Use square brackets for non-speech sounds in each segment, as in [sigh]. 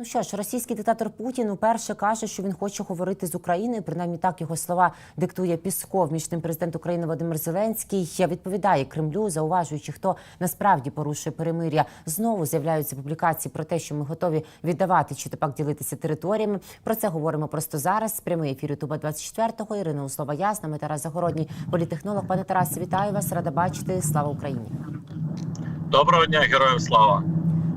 Ну що ж, російський диктатор Путін уперше каже, що він хоче говорити з Україною. Принаймні так його слова диктує Пісков. Між тим президент України Володимир Зеленський відповідає Кремлю, зауважуючи, хто насправді порушує перемир'я. Знову з'являються публікації про те, що ми готові віддавати чи тепер ділитися територіями. Про це говоримо просто зараз. Прямий ефір Ютуба 24-го. Ірина Услова Ясна, ми Тарас Загородній, політехнолог. Пане Тарасе, вітаю вас. Рада бачити. Слава Україні. Доброго дня, героям слава.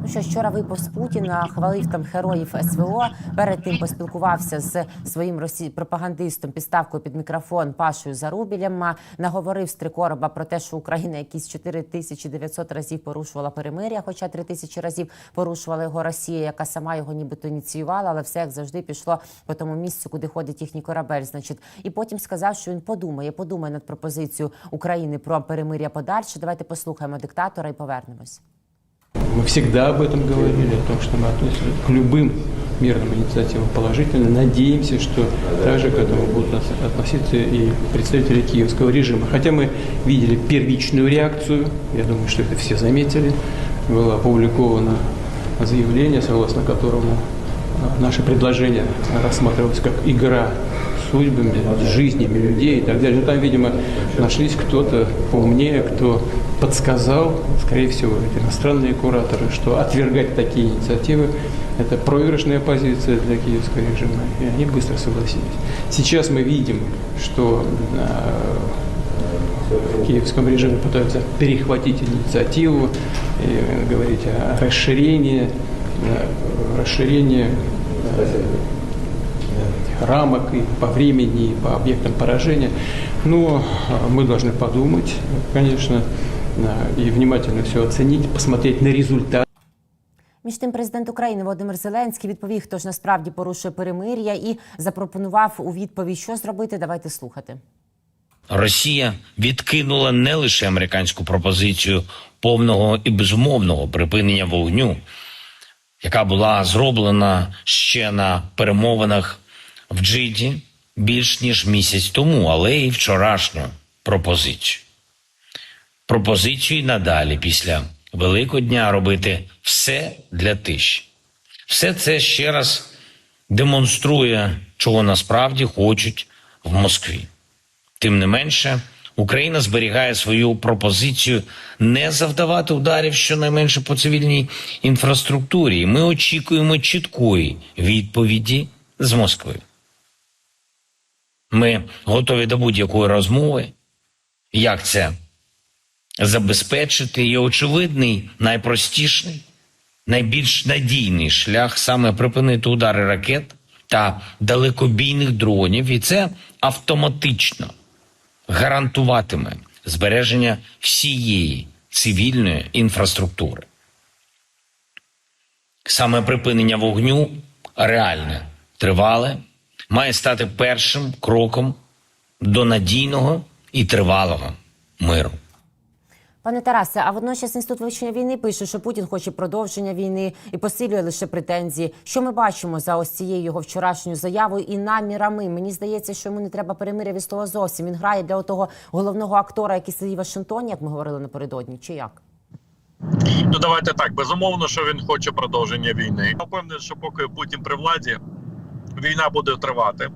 Ну що вчора виповз Путін, хвалив там героїв СВО. Перед тим поспілкувався з своїм росі... пропагандистом підставкою під мікрофон Пашою Зарубілем. Наговорив з три короба про те, що Україна якісь 4900 разів порушувала перемир'я, хоча 3000 разів порушувала його Росія, яка сама його нібито ініціювала, але все як завжди пішло по тому місцю, куди ходить їхній корабель. Значить, і потім сказав, що він подумає, подумає над пропозицією України про перемир'я подальше. Давайте послухаємо диктатора і повернемось. Мы всегда об этом говорили, о том, что мы относимся к любым мирным инициативам положительно. Надеемся, что также к этому будут относиться и представители киевского режима. Хотя мы видели первичную реакцию, я думаю, что это все заметили, было опубликовано заявление, согласно которому а, наше предложение рассматривалось как игра судьбами, жизнями людей и так далее. Но там, видимо, нашлись кто-то поумнее, кто подсказал, скорее всего, эти иностранные кураторы, что отвергать такие инициативы – это проигрышная позиция для киевского режима, и они быстро согласились. Сейчас мы видим, что э, в киевском режиме пытаются перехватить инициативу и говорить о расширении, э, расширении э, рамок и по времени, и по объектам поражения. Но мы должны подумать, конечно, и внимательно все оценить, посмотреть на результат. Між тим, президент України Володимир Зеленський відповів, хто ж насправді порушує перемир'я, і запропонував у відповідь, що зробити. Давайте слухати. Росія відкинула не лише американську пропозицію повного і безумовного припинення вогню, яка була зроблена ще на перемовинах в Джиді більш ніж місяць тому, але і вчорашню пропозицію. Пропозицію надалі після Великого дня робити все для тиші. Все це ще раз демонструє, чого насправді хочуть в Москві. Тим не менше, Україна зберігає свою пропозицію не завдавати ударів щонайменше по цивільній інфраструктурі. І Ми очікуємо чіткої відповіді з Москви. Ми готові до будь-якої розмови. Як це забезпечити? І очевидний, найпростіший, найбільш надійний шлях саме припинити удари ракет та далекобійних дронів, і це автоматично гарантуватиме збереження всієї цивільної інфраструктури. Саме припинення вогню реальне, тривале, має стати першим кроком до надійного і тривалого миру. Пане Тарасе, а водночас інститут вивчення війни пише, що Путін хоче продовження війни і посилює лише претензії. Що ми бачимо за ось цією його вчорашньою заявою і намірами? Мені здається, що йому не треба перемиря від слова зовсім. Він грає для того головного актора, який сидить в Вашингтоні, як ми говорили напередодні, чи як? Ну давайте так. Безумовно, що він хоче продовження війни. Я впевнений, що поки Путін при владі, війна буде тривати.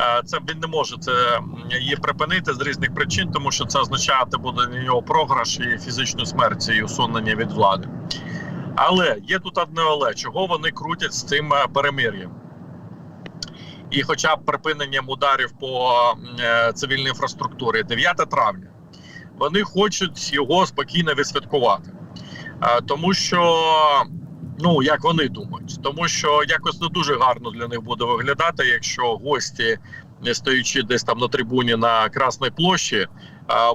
Е, Це він не може це її припинити з різних причин, тому що це означати буде для нього програш і фізичну смерть і усунення від влади. Але є тут одне але чого вони крутять з цим е, перемир'ям. І, хоча б припиненням ударів по е, цивільній інфраструктурі, 9 травня, вони хочуть його спокійно відсвяткувати. Тому що, ну як вони думають, тому що якось не дуже гарно для них буде виглядати, якщо гості, не стоячи десь там на трибуні на Красній площі,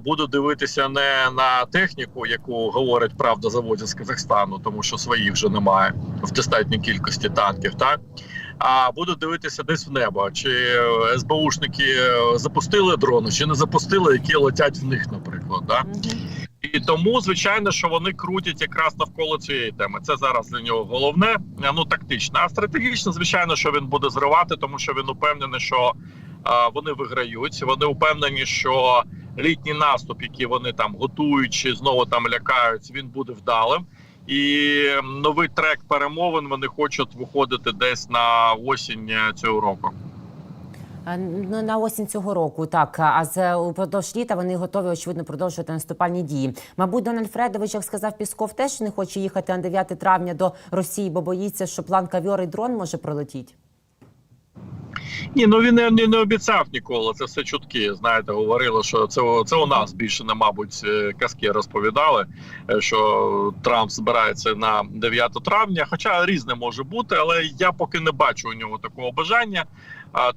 будуть дивитися не на техніку, яку говорить правда заводять з Казахстану, тому що своїх вже немає в достатній кількості танків, так. А будуть дивитися десь в небо, чи СБУшники е, запустили дрони, чи не запустили, які летять в них, наприклад. Да? І тому, звичайно, що вони крутять якраз навколо цієї теми. Це зараз для нього головне, е, ну тактично. А стратегічно, звичайно, що він буде зривати, тому що він упевнений, що е, вони виграють. Вони упевнені, що літній наступ, який вони там готують чи знову там лякають, він буде вдалим. І новий трек перемовин вони хочуть виходити десь на осінь цього року. Ну, на осінь цього року, так. А з упродовж літа вони готові, очевидно, продовжувати наступальні дії. Мабуть, Дональд Фредович, як сказав Пісков, теж не хоче їхати на 9 травня до Росії, бо боїться, що план кавьор і дрон може пролетіти. Ні, ну він не, не, не обіцяв ніколи. Це все чутки. Знаєте, говорили, що це, це у нас більше не, мабуть, е, казки розповідали, е, що Трамп збирається на 9 травня. Хоча різне може бути, але я поки не бачу у нього такого бажання.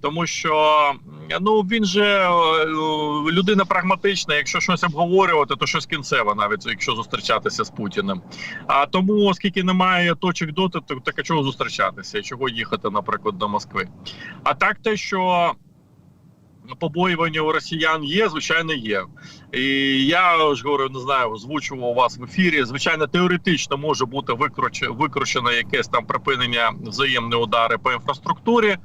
Тому що ну він же е, людина прагматична. Якщо щось обговорювати, то щось кінцеве, навіть якщо зустрічатися з Путіним. А тому, оскільки немає точок доти, то так чого зустрічатися? Чого їхати, наприклад, до Москви? А так, те, що побоювання у росіян є, звичайно, є. І я ж говорю, не знаю, озвучував вас в ефірі. Звичайно, теоретично може бути викруч- викручено якесь там припинення взаємні удари по інфраструктурі,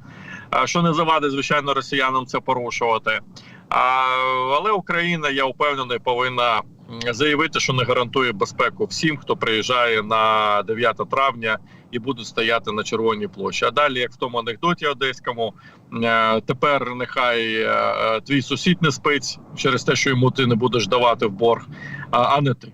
що не завадить, звичайно, росіянам це порушувати. Але Україна, я впевнений, повинна заявити, що не гарантує безпеку всім, хто приїжджає на 9 травня і будуть стояти на червоній площі. А далі, як в тому анекдоті одеському, е, тепер нехай е, е, твій сусід не спить через те, що йому ти не будеш давати в борг, а не ти.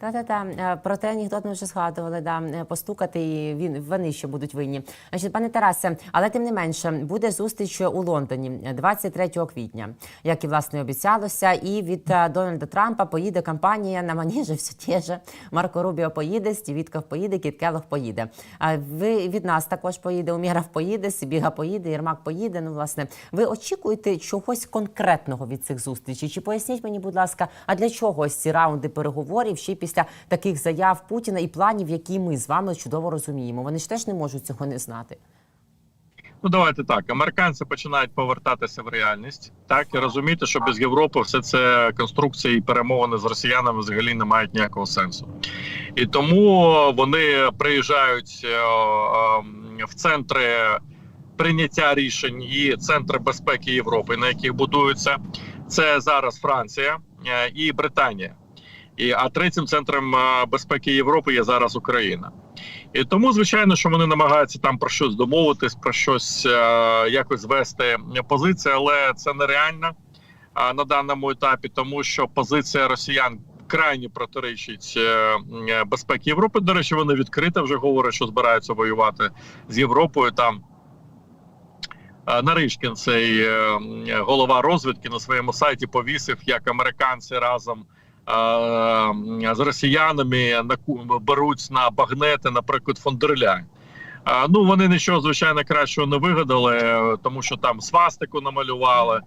Та-та-та. Е, Про те анекдот ми вже згадували, да. е, постукати, і він, вони ще будуть винні. Значить, пане Тарасе, але тим не менше, буде зустріч у Лондоні е, 23 квітня, як і власне обіцялося. І від е, Дональда Трампа поїде кампанія на маніжі [laughs] все те же. Марко Рубіо поїде, Стів Вітков поїде, Кіт поїде. А ви від нас також поїде, Умєров поїде, Сибіга поїде, Єрмак поїде. Ну, власне, ви очікуєте чогось конкретного від цих зустрічей? Чи поясніть мені, будь ласка, а для чого ось ці раунди переговорів ще й після таких заяв Путіна і планів, які ми з вами чудово розуміємо? Вони ж теж не можуть цього не знати. Ну давайте так. Американці починають повертатися в реальність, так і розуміти, що без Європи все це конструкції і перемовини з росіянами взагалі не мають ніякого сенсу. І тому вони приїжджають е, е, в центри прийняття рішень і центри безпеки Європи, на яких будуються. Це зараз Франція е, і Британія. І а третім центром безпеки Європи є зараз Україна. І тому, звичайно, що вони намагаються там про щось домовитись, про щось е, якось звести позицію, але це нереально на даному етапі, тому що позиція росіян крайні протирічить е, е, безпеки Європи. До речі, вони відкрито вже говорять, що збираються воювати з Європою. Там Наришкін, цей голова розвідки, на своєму сайті повісив, як американці разом з росіянами наку- беруть на багнети, наприклад, фондерляйн. Ну вони нічого звичайно кращого не вигадали, тому що там свастику намалювали,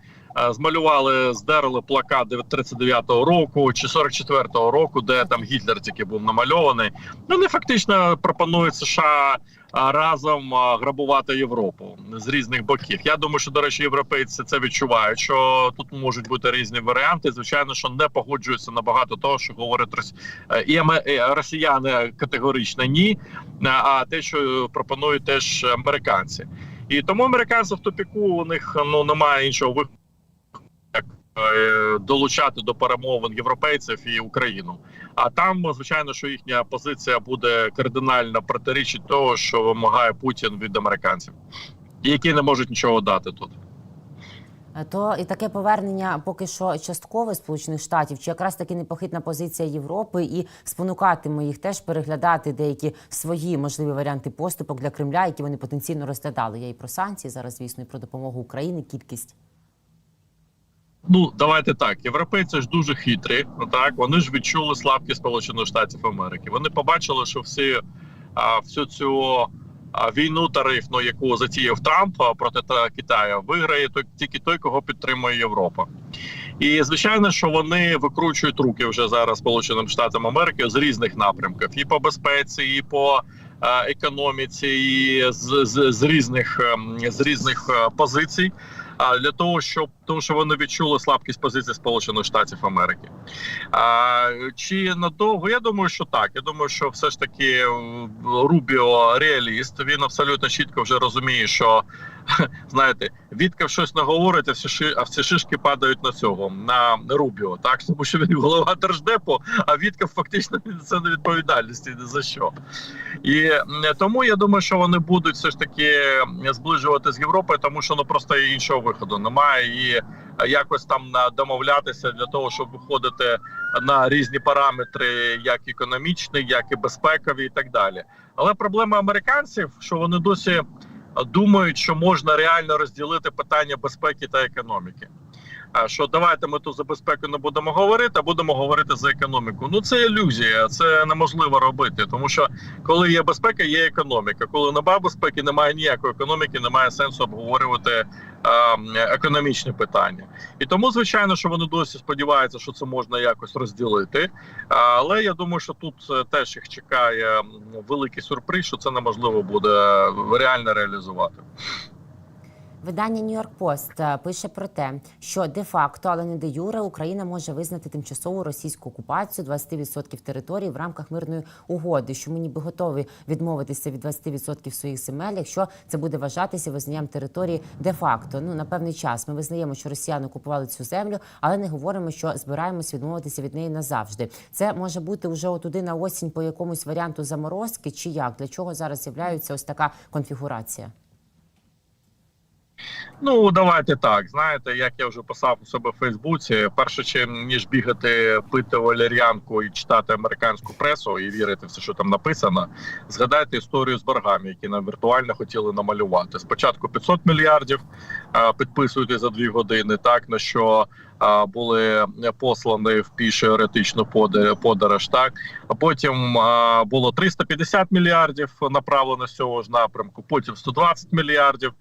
змалювали, здерли плакат 39-го року чи 44-го року, де там Гітлер тільки був намальований. Ну вони фактично пропонують США разом грабувати Європу з різних боків. Я думаю, що до речі, європейці це відчувають. Що тут можуть бути різні варіанти. Звичайно, що не погоджуються на багато того, що говорять рос- е, і е, росіяни категорично ні. а- те, що пропонують теж американці, і тому американці в тупіку у них ну немає іншого виходу, долучати до перемовин європейців і Україну. А там, звичайно, що їхня позиція буде кардинально протирічить того, що вимагає Путін від американців, які не можуть нічого дати тут. Е, То і таке повернення поки що часткове Сполучених Штатів, чи якраз таки непохитна позиція Європи і спонукатиме їх теж переглядати деякі свої можливі варіанти поступок для Кремля, які вони потенційно розглядали. Я і про санкції зараз, звісно, і про допомогу Україні, кількість. Ну давайте так. Європейці ж дуже хитрі. Ну так вони ж відчули слабкість Сполучених Штатів Америки. Вони побачили, що всі а, всю цю а, війну тарифну, яку затіяв Трамп проти та Китаю, виграє тільки той, кого підтримує Європа. І звичайно, що вони викручують руки вже зараз Сполученим Штатам Америки з різних напрямків, і по безпеці, і по економіці, і з, з, з різних ем, з різних е, позицій. А для того, щоб тому, що вони відчули слабкість позиції Сполучених Штатів Америки. А, чи надовго? Я думаю, що так. Я думаю, що все ж таки Рубіо реаліст. Він абсолютно чітко вже розуміє, що [laughs] знаєте, Віткав щось наговорить, а всі ши, а всі шишки падають на цього на Рубіо, так [laughs] тому що він голова держдепу, а Віткав фактично це не відповідальності ні за що. І тому я думаю, що вони будуть все ж таки зближувати з Європою, тому що ну просто іншого виходу немає і е, якось там домовлятися для того, щоб виходити на різні параметри, як економічні, як і безпекові, і так далі. Але проблема американців, що вони досі думають, що можна реально розділити питання безпеки та економіки. Що давайте ми тут за безпеку не будемо говорити, а будемо говорити за економіку. Ну це ілюзія, це неможливо робити, тому що коли є безпека, є економіка. Коли немає безпеки, немає ніякої економіки, немає сенсу обговорювати е, економічні питання. І тому, звичайно, що вони досі сподіваються, що це можна якось розділити. Але я думаю, що тут е, теж їх чекає великий сюрприз, що це неможливо буде реально реалізувати. Видання Нью-Йорк Пост е, пише про те, що де-факто, але не де юре, Україна може визнати тимчасову російську окупацію 20% території в рамках мирної угоди, що ми ніби готові відмовитися від 20% своїх земель, якщо це буде вважатися визнанням території де-факто. Ну на певний час ми визнаємо, що росіяни окупували цю землю, але не говоримо, що збираємось відмовитися від неї назавжди. Це може бути вже отуди на осінь по якомусь варіанту заморозки, чи як для чого зараз з'являється ось така конфігурація. Ну давайте так. Знаєте, як я вже писав у себе в Фейсбуці, перше чим ніж бігати, пити валеріанку і читати американську пресу і вірити все, що там написано. Згадайте історію з боргами, які нам віртуально хотіли намалювати. Спочатку 500 мільярдів а, підписуєте за дві години, так на що були послані в пішу еретичну подорож, так а потім а, було 350 мільярдів направлено з цього ж напрямку. Потім 120 мільярдів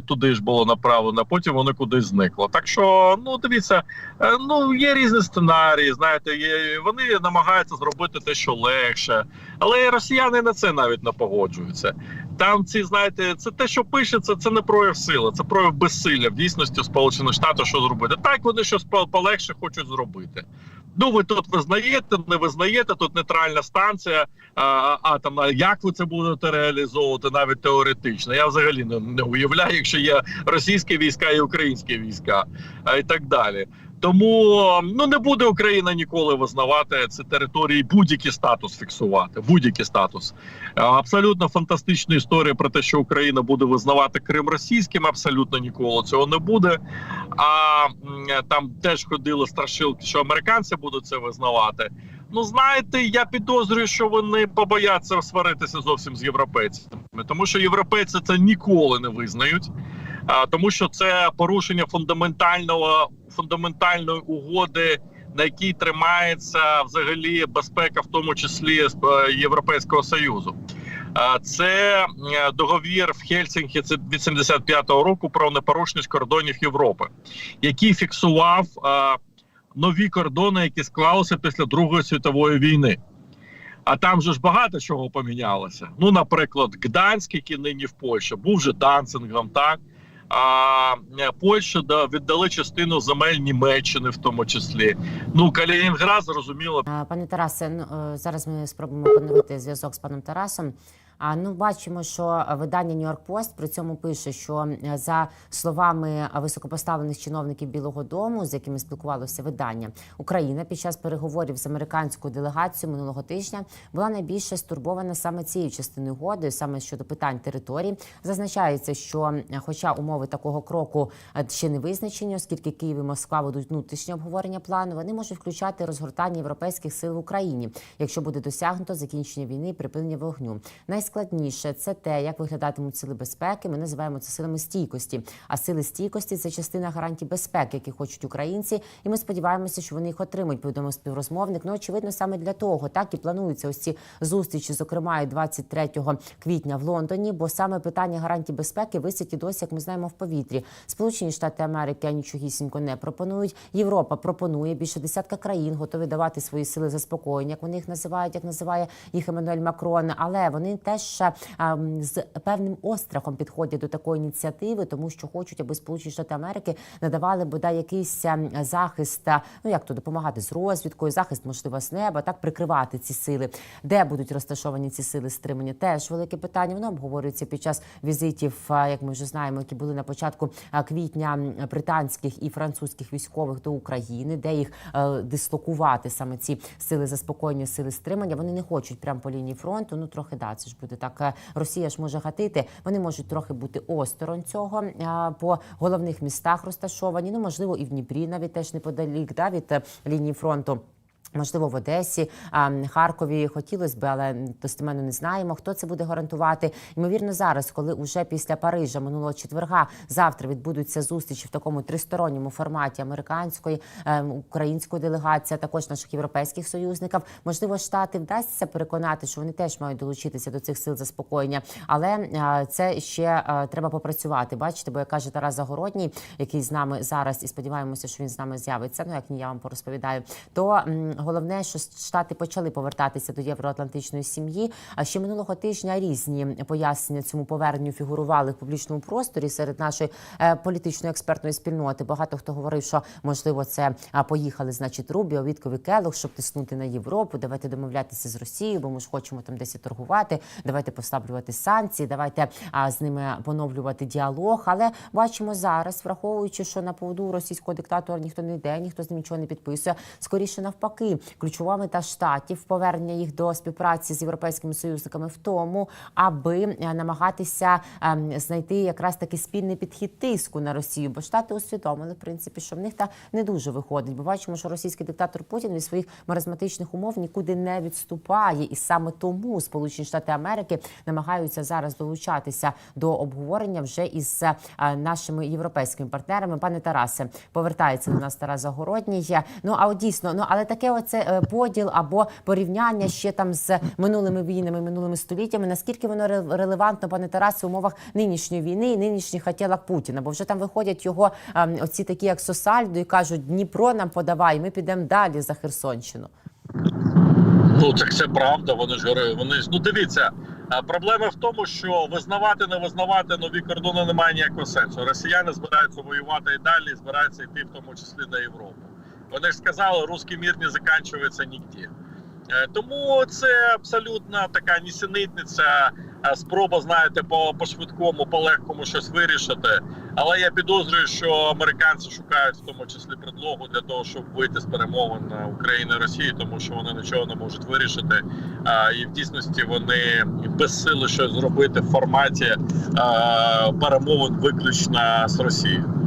туди ж було направлено. Потім вони кудись зникло. Так що, ну дивіться, е, ну є різні сценарії. Знаєте, є вони намагаються зробити те, що легше, але росіяни на це навіть не погоджуються. Там ці знаєте, це те, що пишеться, це не прояв сили, це прояв безсилля в дійсності Сполучених Штатів, що зробити. Так вони щось полегше хочуть зробити. Ну, ви тут визнаєте, не визнаєте, тут нейтральна станція а, атомна. Як ви це будете реалізовувати навіть теоретично? Я взагалі не, не уявляю, якщо є російські війська і українські війська, а, і так далі. Тому ну не буде Україна ніколи визнавати ці території, будь-який статус фіксувати. Будь-який статус. Абсолютно фантастична історія про те, що Україна буде визнавати Крим російським. Абсолютно ніколи цього не буде. А там теж ходили страшилки, що американці будуть це визнавати. Ну знаєте, я підозрюю, що вони побояться сваритися зовсім з європейцями, тому що європейці це ніколи не визнають. Тому що це порушення фундаментального фундаментальної угоди, на якій тримається взагалі безпека, в тому числі е, Європейського союзу. Це договір в Хельсінкі від 75-го року про непорушність кордонів Європи, який фіксував нові кордони, які склалися після Другої світової війни. А там же ж багато чого помінялося. Ну, наприклад, Гданськ, який нині в Польщі, був же Данцингом, так а е, Польща да, віддали частину земель Німеччини, в тому числі. Ну Калінінград, зрозуміло, Пане Тарасе, ну е, зараз ми спробуємо поновити зв'язок з паном Тарасом. А ну бачимо, що видання Нью-Йорк Пост при цьому пише, що е, за словами високопоставлених чиновників Білого Дому, з якими спілкувалося видання, Україна під час переговорів з американською делегацією минулого тижня була найбільше стурбована саме цією частиною угоди, саме щодо питань території. Зазначається, що, е, хоча умови такого кроку е, ще не визначені, оскільки Київ і Москва ведуть внутрішнє обговорення плану, вони можуть включати розгортання європейських сил в Україні, якщо буде досягнуто закінчення війни і припинення вогню. Найскладніше це те, як виглядатимуть сили безпеки. Ми називаємо це силами стійкості. А сили стійкості це частина гарантій безпеки, які хочуть українці. І ми сподіваємося, що вони їх отримають. Повідомив співрозмовник. Ну очевидно, саме для того так і плануються ось ці зустрічі, зокрема і 23 квітня в Лондоні. Бо саме питання гарантій безпеки висить і досі, як ми знаємо, в повітрі. Сполучені Штати Америки нічогісінько не пропонують. Європа пропонує більше десятка країн, готові давати свої сили заспокоєння, як вони їх називають, як називає їх Еммануель Макрон. Але вони теж ем, з певним острахом підходять до такої ініціативи, тому що хочуть, аби Сполучені Штати Америки надавали бодай якийсь ем, захист, е, ну як то допомагати з розвідкою, захист можливо з неба, так прикривати ці сили. Де будуть розташовані ці сили стримання? Теж велике питання. Воно обговорюється під час візитів, е, як ми вже знаємо, які були на початку е, квітня британських і французьких військових до України, де їх дислокувати саме ці сили заспокоєння, сили стримання. Вони не хочуть прямо по лінії фронту. Ну трохи да, це ж буде так. е, Росія ж може гатити. Вони можуть трохи бути осторонь цього е, по головних містах розташовані. Ну можливо, і в Дніпрі навіть теж неподалік да, від е, лінії фронту. Можливо, в Одесі, Харкові хотілося б, але достеменно не знаємо, хто це буде гарантувати. Ймовірно, зараз, коли уже після Парижа минулого четверга завтра відбудуться зустрічі в такому тристоронньому форматі американської, е, української делегації, а також наших європейських союзників. Можливо, штати вдасться переконати, що вони теж мають долучитися до цих сил заспокоєння, але е, це ще е, треба попрацювати. Бачите, бо як каже Тарас Загородній, який з нами зараз, і сподіваємося, що він з нами з'явиться. Ну як ні, я вам порозповідаю, то головне, що штати почали повертатися до євроатлантичної сім'ї. А ще минулого тижня різні пояснення цьому поверненню фігурували в публічному просторі серед нашої е, політичної експертної спільноти. Багато хто говорив, що можливо це поїхали, значить, Рубіо, Віткові Келох, щоб тиснути на Європу. Давайте домовлятися з Росією, бо ми ж хочемо там десь торгувати. Давайте послаблювати санкції, давайте з ними поновлювати діалог. Але бачимо зараз, враховуючи, що на поводу російського диктатора ніхто не йде, ніхто з ним нічого не підписує. Скоріше навпаки, ключова мета штатів повернення їх до співпраці з європейськими союзниками в тому, аби е, намагатися ем, знайти якраз таки спільний підхід тиску на Росію. Бо штати усвідомили в принципі, що в них та не дуже виходить. Бо бачимо, що російський диктатор Путін від своїх маразматичних умов нікуди не відступає, і саме тому Сполучені Штати Америки намагаються зараз долучатися до обговорення вже із е, нашими європейськими партнерами. Пане Тарасе, повертається до нас Тарас Загородній. Ну а от дійсно, ну але таке оце е, поділ або порівняння ще там з минулими війнами, минулими століттями. Наскільки воно ре- релевантно, пане Тарасе, в умовах нинішньої війни і нинішніх хотілок Путіна? Бо вже там виходять його ем, оці такі, як Сосальдо, і кажуть: Дніпро нам подавай, ми підемо далі за Херсонщину. Ну так це правда. Вони ж вони ж ну дивіться. Проблема в тому, що визнавати, не визнавати нові кордони немає ніякого сенсу. Росіяни збираються воювати і далі, збираються йти, в тому числі на Європу. Вони ж сказали, русський мір не закінчується ніде. Е, Тому це абсолютно така нісенітниця, е, спроба, знаєте, по, швидкому, по легкому щось вирішити. Але я підозрюю, що американці шукають в тому числі предлогу для того, щоб вийти з перемовин е, України і Росії, тому що вони нічого не можуть вирішити. І в дійсності вони без сили щось зробити в форматі перемовин виключно з Росією.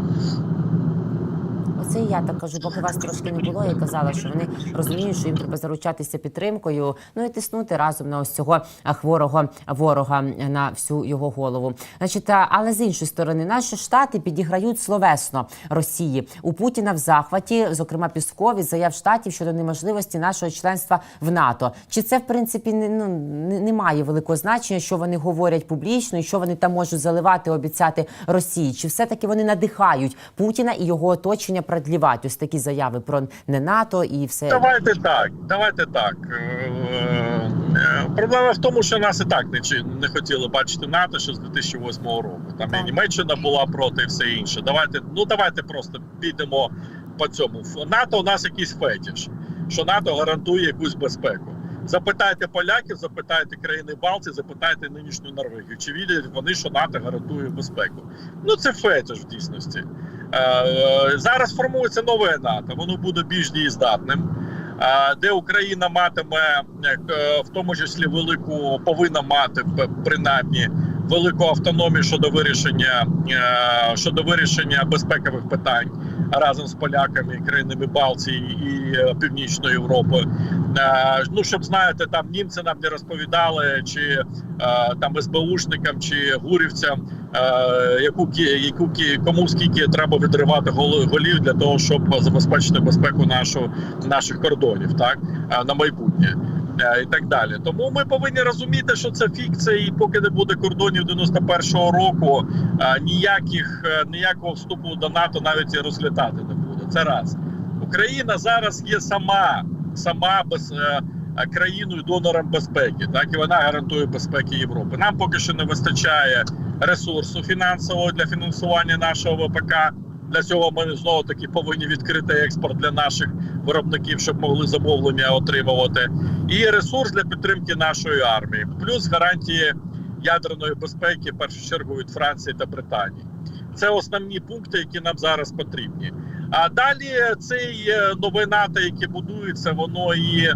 Оце і я так кажу, поки вас трошки не було, я казала, що вони розуміють, що їм треба заручатися підтримкою, ну і тиснути разом на ось цього хворого ворога на всю його голову. Значить, але з іншої сторони, наші штати підіграють словесно Росії у Путіна в захваті, зокрема Пісков, із заяв штатів щодо неможливості нашого членства в НАТО. Чи це в принципі не ну не має великого значення, що вони говорять публічно, і що вони там можуть заливати, обіцяти Росії? Чи все таки вони надихають Путіна і його оточення продлівати ось такі заяви про не НАТО і все Давайте так, давайте так. Е, е, Проблема в тому, що нас і так не не хотіли бачити НАТО ще з 2008 року. Там і Німеччина була проти, і все інше. Давайте, ну давайте просто підемо по цьому. НАТО у нас якийсь фетіш, що НАТО гарантує якусь безпеку. Запитайте поляків, запитайте країни Балтії, запитайте нинішню Норвегію. Чи вірять вони, що НАТО гарантує безпеку? Ну це фетиш в дійсності. Е, Зараз формується нове НАТО, воно буде більш дієздатним, е, де Україна матиме е, в тому числі велику повинна мати принаймні велику автономію щодо вирішення е, щодо вирішення безпекових питань разом з поляками, країнами Балтії і е, Північної Європи. Е, Ну щоб знаєте, там німці нам не розповідали, чи там СБУшникам, чи гурівцям, яку яку кому скільки треба відривати голів для того, щоб забезпечити безпеку нашу наших кордонів, так на майбутнє. Е, І так далі, тому ми повинні розуміти, що це фікція, і поки не буде кордонів 91-го року, е, ніяких е, ніякого вступу до НАТО навіть і розглядати не буде. Це раз Україна зараз є сама, сама без країною донором безпеки, так і вона гарантує безпеки Європи. Нам поки що не вистачає ресурсу фінансового для фінансування нашого ВПК. Для цього ми знову таки повинні відкрити експорт для наших виробників, щоб могли замовлення отримувати, і ресурс для підтримки нашої армії, плюс гарантії ядерної безпеки, в першу чергу від Франції та Британії. Це основні пункти, які нам зараз потрібні. А далі цей е, нове НАТО, яке будується, воно і е,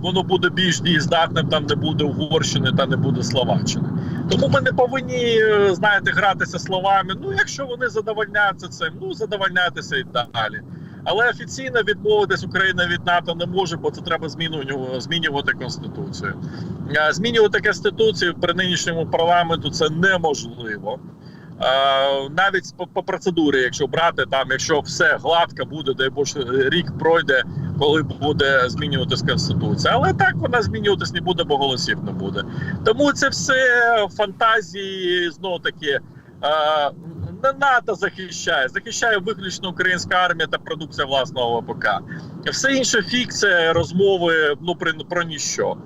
воно буде більш дієздатним. Там не буде Угорщини та не буде Словаччини. Тому ми не повинні е, знаєте гратися словами. Ну, якщо вони задовольняються цим, ну задовольняйтеся і далі. Але офіційно відмовитись Україна від НАТО не може, бо це треба змінювати, змінювати конституцію. Е, Змінювати конституцію при нинішньому парламенту це неможливо. Навіть по, по процедурі, якщо брати там, якщо все гладко буде, дай Боже, рік пройде, коли буде змінюватись конституція. Але так вона змінюватись не буде, бо голосів не буде. Тому це все фантазії знову таки. Не НАТО захищає, захищає виключно українська армія та продукція власного ВПК. Все інше фікція, розмови ну про, про ніщо.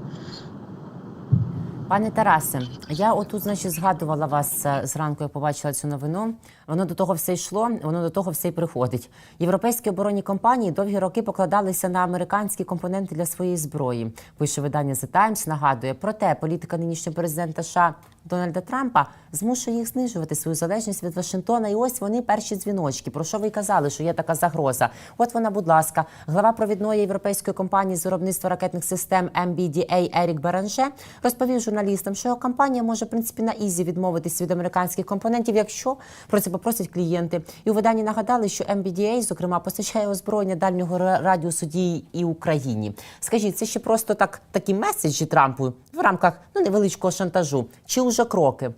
Пане Тарасе, я отут, значить, згадувала вас е, зранку, я побачила цю новину. Воно до того все йшло, воно до того все й приходить. Європейські оборонні компанії довгі роки покладалися на американські компоненти для своєї зброї. Пише видання The Times, нагадує проте політика нинішнього президента США Дональда Трампа змушує їх знижувати свою залежність від Вашингтона. І ось вони перші дзвіночки. Про що ви казали, що є така загроза? От вона, будь ласка, глава провідної європейської компанії з виробництва ракетних систем MBDA Ерік Беранже розповів журналістам, що його компанія може в принципі на ізі відмовитись від американських компонентів, якщо про це попросять клієнти. І у виданні нагадали, що MBDA, зокрема, постачає озброєння дальнього ра- радіусу дії і Україні. Скажіть, це ще просто так такі меседжі Трампу в рамках ну невеличкого шантажу, чи уже кроки?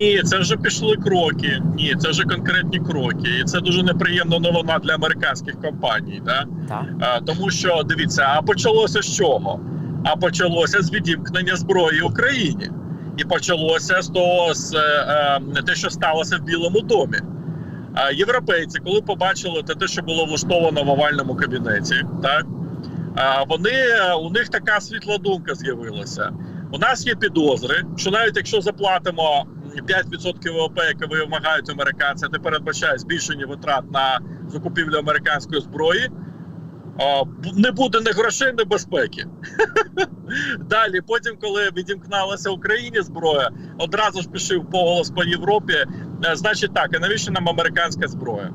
Ні, це вже пішли кроки. Ні, це вже конкретні кроки. І це дуже неприємна новина для американських компаній. Да? Так. А, тому що дивіться, а почалося з чого? А почалося з відімкнення зброї Україні. І почалося з того, з е, е, те, що сталося в Білому домі. А європейці, коли побачили те, те, що було влаштовано в овальному кабінеті, так а, вони у них така світла думка з'явилася. У нас є підозри, що навіть якщо заплатимо 5% ВВП, яке вимагають американці, не передбачає збільшення витрат на закупівлю американської зброї. Не буде ні грошей, ні безпеки. [laughs] Далі, потім, коли відімкнулася Україні зброя, одразу ж пішов поголос по Європі. е, Значить, так, а навіщо нам американська зброя?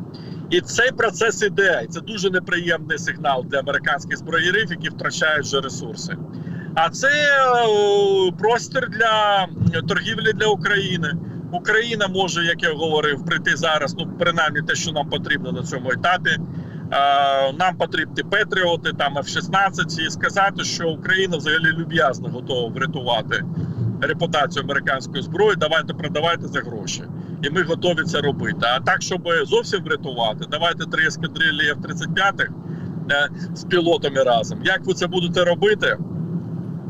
І цей процес іде. Це дуже неприємний сигнал для американських зброєрів, які втрачають вже ресурси. А це е, простір для торгівлі для України. Україна може, як я говорив, прийти зараз. Ну принаймні те, що нам потрібно на цьому етапі. Нам потрібні Петріоти, там F-16, і сказати, що Україна взагалі люб'язно готова врятувати репутацію американської зброї. Давайте продавайте за гроші, і ми готові це робити. А так, щоб зовсім врятувати, давайте три ескадрилі F-35 е, з пілотами разом. Як ви це будете робити?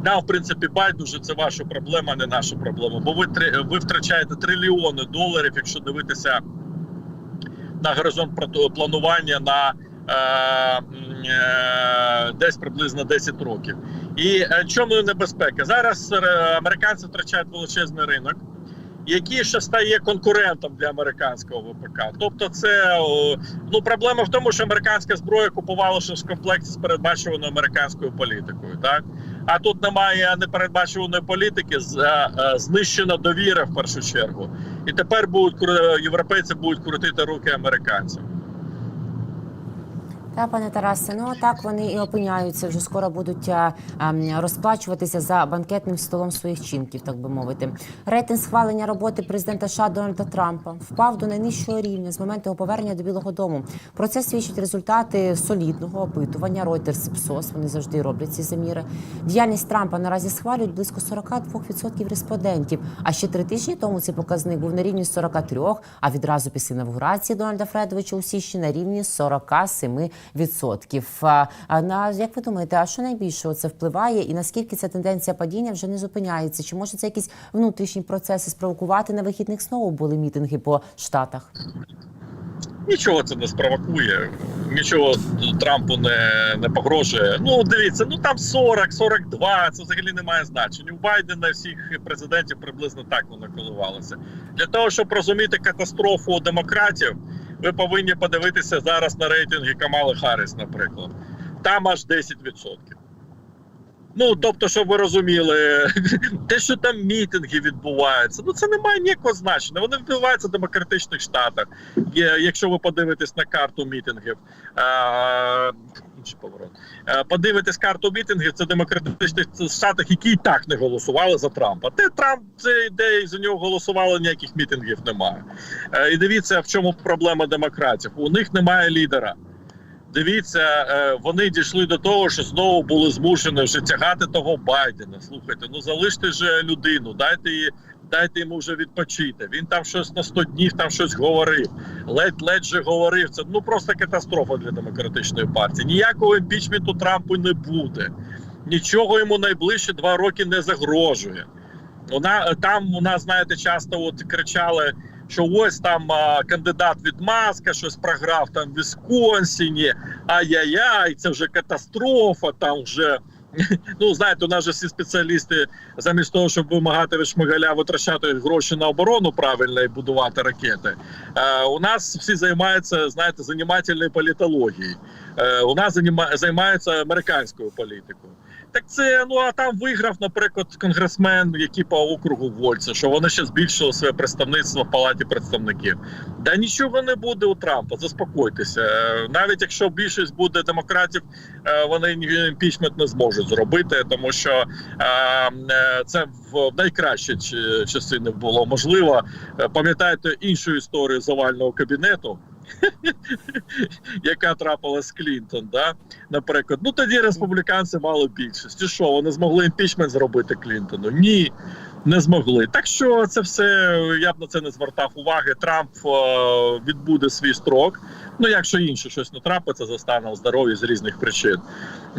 Нам, в принципі, байдуже, це ваша проблема, не наша проблема. Бо ви три- ви втрачаєте трильйони доларів, якщо дивитися на горизонт планування на е, е, десь приблизно 10 років. І е, чому небезпека? Зараз е, американці втрачають величезний ринок, який ще стає конкурентом для американського ВПК. Тобто, це ну проблема в тому, що американська зброя купувалася в комплекті з передбачуваною американською політикою. Так а тут немає непередбачуваної політики, е, е, знищена довіра в першу чергу. І тепер будуть європейці будуть крутити руки американцям. Та, пане Тарасе, ну так вони і опиняються. Вже скоро будуть а, ем, розплачуватися за банкетним столом своїх чинків, так би мовити. Рейтинг схвалення роботи президента США Дональда Трампа впав до найнижчого рівня з моменту його повернення до Білого Дому. Про це свідчать результати солідного опитування Reuters Ipsos. Вони завжди роблять ці заміри. Діяльність Трампа наразі схвалюють близько 42% респондентів. А ще три тижні тому цей показник був на рівні 43%, а відразу після інавгурації Дональда Фредовича у січні на рівні 47%. А, а на як ви думаєте, а що найбільше це впливає, і наскільки ця тенденція падіння вже не зупиняється? Чи може це якісь внутрішні процеси спровокувати на вихідних знову були мітинги по штатах? Нічого це не спровокує, нічого Трампу не, не погрожує. Ну, дивіться, ну там 40, 42, це взагалі не має значення. У Байдена всіх президентів приблизно так воно коливалося. Для того, щоб розуміти катастрофу демократів, ви повинні подивитися зараз на рейтинги Камали Харріс, наприклад. Там аж 10%. Ну, тобто, щоб ви розуміли, [laughs] те, що там мітинги відбуваються, ну це не має ніякого значення. Вони відбуваються в демократичних штатах. Якщо ви подивитесь на карту мітингів, поворот. Подивитесь карту мітингів, це демократичних штатах, які і так не голосували за Трампа. Те Трамп це ідеї за нього голосували, ніяких мітингів немає. Е, і дивіться, в чому проблема демократів. У них немає лідера. Дивіться, е, вони дійшли до того, що знову були змушені вже тягати того Байдена. Слухайте, ну залиште же людину, дайте їй, дайте йому вже відпочити. Він там щось на 100 днів там щось говорив. Ледь-ледь же говорив. Це ну просто катастрофа для демократичної партії. Ніякого імпічменту Трампу не буде. Нічого йому найближчі два роки не загрожує. Вона там у нас, знаєте, часто от кричали, що ось там а, кандидат від Маска щось програв там в Вісконсіні. Ай-яй-яй, це вже катастрофа. Там вже [laughs] ну знаєте, у нас же всі спеціалісти, замість того, щоб вимагати від Шмигаля витрачати гроші на оборону правильно і будувати ракети. Е, у нас всі займаються, знаєте, занімательною політологією. Е, у нас займаються американською політикою. Так це ну а там виграв, наприклад, конгресмен, який по округу Вольца, що вони ще збільшили своє представництво в палаті представників. Да нічого не буде у Трампа. Заспокойтеся. Е, Навіть якщо більшість буде демократів, е, вони імпічмент не зможуть зробити, тому що е, це в найкращі часи не було можливо. Пам'ятаєте іншу історію з овального кабінету? [laughs] яка трапилась з Клінтон, да? наприклад. Ну тоді республіканці мали більшість. І що, вони змогли імпічмент зробити Клінтону? Ні, не змогли. Так що це все я б на це не звертав уваги. Трамп е, відбуде свій строк. Ну, якщо інше щось не трапиться за станом здоров'я з різних причин.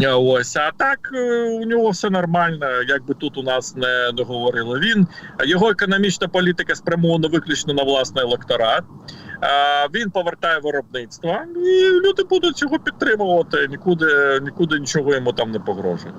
Е, Ось, а так е, у нього все нормально, як би тут у нас не, не говорили. Він його економічна політика спрямована виключно на власний електорат. Він повертає виробництво, і люди будуть його підтримувати. Нікуди, нікуди нічого йому там не погрожує.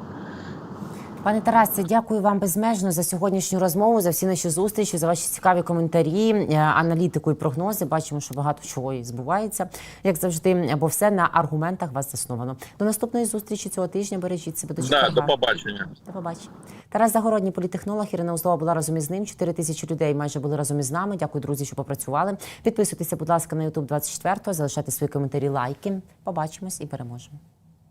Пане Тарасе, дякую вам безмежно за сьогоднішню розмову, за всі наші зустрічі, за ваші цікаві коментарі, е, аналітику і прогнози. Бачимо, що багато чого і збувається, як завжди, бо все на аргументах вас засновано. До наступної зустрічі цього тижня. Бережіть себе до Да, до побачення. До побачення. Тарас Загородній, політехнолог, Ірина Узлова була разом із ним. Чотири тисячі людей майже були разом із нами. Дякую, друзі, що попрацювали. Підписуйтеся, будь ласка, на YouTube 24, залишайте свої коментарі, лайки. Побачимось і переможемо.